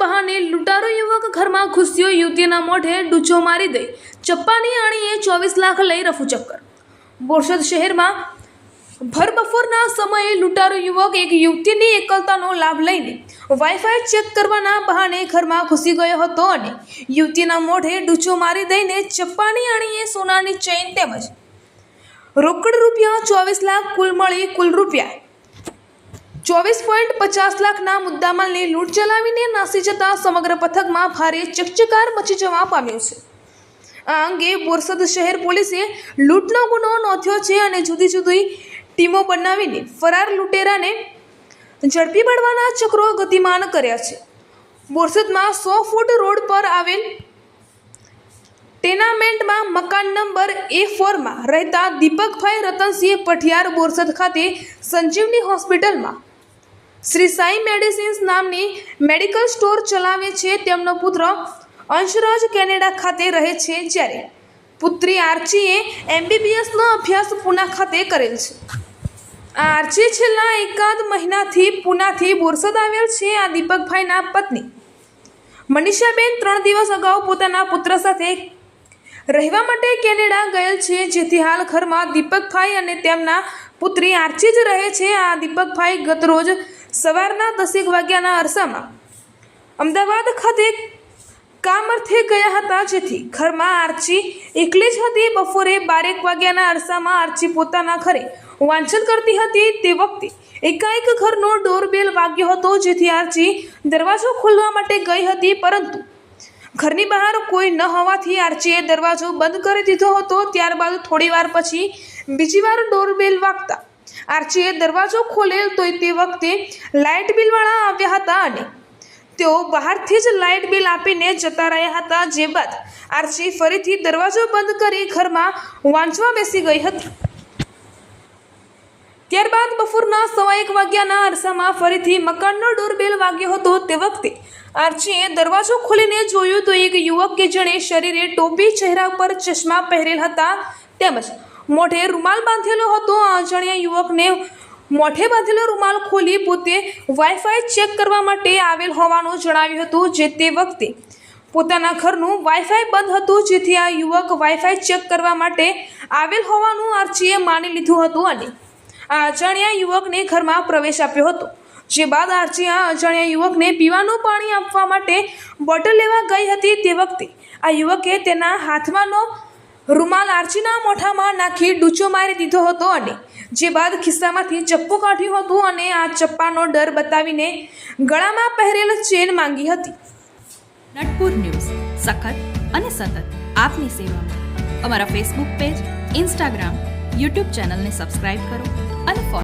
બહાને લૂંટારો યુવક ઘરમાં ઘૂસ્યો. યુવતીના મોઢે ડૂચો મારી દઈ ચપ્પાની આણીએ ચોવીસ લાખ લઈ રફુ ચક્કર. બોરસદ શહેરમાં ભર બપોરના સમયે લૂંટારો યુવક એક યુવતીની એકલતાનો લાભ લઈને વાઈફાઈ ચેક કરવાના બહાને ઘરમાં ઘૂસી ગયો હતો અને યુવતીના મોઢે ડૂચો મારી દઈને ચપ્પાની આણીએ સોનાની ચેઇન તેમજ રોકડ રૂપિયા ચોવીસ લાખ કુલ મળી કુલ રૂપિયા ચોવીસ પોઈન્ટ પચાસ લાખના મુદ્દામાલની લૂંટ ચલાવીને નાસી જતા સમગ્ર પથકમાં ભારે ચકચકાર મચી જવા પામ્યો છે. આ અંગે બોરસદ શહેર પોલીસે લૂંટનો ગુનો નોંધ્યો છે અને જુદી જુદી ટીમો બનાવીને ફરાર લૂંટેરાને ઝડપી પાડવાના ચક્રો ગતિમાન કર્યા છે. બોરસદમાં સો ફૂટ રોડ પર આવેલ ટેનામેન્ટમાં મકાન નંબર એ ફોરમાં રહેતા દીપકભાઈ રતનસિંહ પઠિયાર બોરસદ ખાતે સંજીવની હોસ્પિટલમાં શ્રી સાઈ મેડિસિન્સ નામની મેડિકલ સ્ટોર ચલાવે છે તેમનો પુત્ર અંશરાજ કેનેડા ખાતે રહે છે જ્યારે પુત્રી આર્ચીએ એમબીબીએસનો અભ્યાસ પૂના ખાતે કરેલ છે. આ આર્ચી છેલ્લા એકાદ મહિનાથી પૂનાથી બોરસદ આવેલ છે આ દીપકભાઈના પત્ની. મનીષાબેન ત્રણ દિવસ અગાઉ પોતાના પુત્ર સાથે રહેવા માટે કેનેડા ગયેલ છે, જેથી હાલ ઘરમાં દીપકભાઈ અને તેમના પુત્રી આર્ચી જ રહે છે. આ દીપકભાઈ ગતરોજ સવારના દસેક વાગ્યાના અરસામાં અમદાવાદ ખાતે કામ અર્થે ગયા હતા જેથી ઘરમાં આરચી એકલી જ હતી. બપોરે બારેક વાગ્યાના અરસામાં આરચી પોતાના ઘરે વાંચન કરતી હતી. તે વખતે એકાએક ઘરનો ડોરબેલ વાગ્યો હતો જેથી આરચી દરવાજો ખોલવા માટે ગઈ હતી. પરંતુ ઘરની બહાર કોઈ ન હોવાથી આરચીએ દરવાજો બંધ કરી દીધો હતો. ત્યારબાદ થોડી વાર પછી બીજી વાર ડોરબેલ વાગતા આર્ચીએ દરવાજો ખોલેલ તો તે વખતે લાઇટ બિલવાળા આવ્યા હતા અને તેઓ બહારથી જ લાઇટ બિલ આપીને જતા રહ્યા હતા, જે બાદ આર્ચી ફરીથી દરવાજો બંધ કરી ઘરમાં વાંચવા બેસી ગઈ હતી. ત્યારબાદ બપોરના સવા એક વાગ્યાના અરસામાં ફરીથી મકાનનો ડોરબેલ વાગ્યો હતો. તે વખતે આર્ચીએ દરવાજો ખોલીને જોયું તો એક યુવક કે જેણે શરીરે ટોપી ચહેરા પર ચશ્મા પહેરેલ હતા. તેમજ મોઢે રૂમાલ બાંધેલો હતો. આ અજાણ્યા યુવકને મોઢે બાંધેલો રૂમાલ ખોલી પોતે વાઈફાઈ ચેક કરવા માટે આવેલ હોવાનું જણાવ્યું હતું જે તે વખતે. પોતાના ઘરનું વાઈફાઈ બંધ હતું જેથી આ યુવક વાઈફાઈ ચેક કરવા માટે આવેલ હોવાનું આરચીએ માની લીધું હતું અને આ અજાણ્યા યુવકને ઘરમાં પ્રવેશ આપ્યો હતો. જે બાદ આરચી આ અજાણ્યા યુવકને પીવાનું પાણી આપવા માટે બોટલ લેવા ગઈ હતી તે વખતે. આ યુવકે તેના હાથમાંનો રૂમાલ આર્ચીના મોઢામાં નાખી ડૂચો મારી દીધો હતો અને જે બાદ ખિસ્સામાંથી ચપ્પુ કાઢ્યું હતું અને આ ચપ્પાનો ડર બતાવીને ગળામાં પહેરેલ ચેન માંગી હતી. નટપુર ન્યૂઝ. સખત અને સતત આપની સેવામાં. અમારા ફેસબુક પેજ ઇન્સ્ટાગ્રામ યુટ્યુબ ચેનલને સબસ્ક્રાઇબ કરો અને ફોલો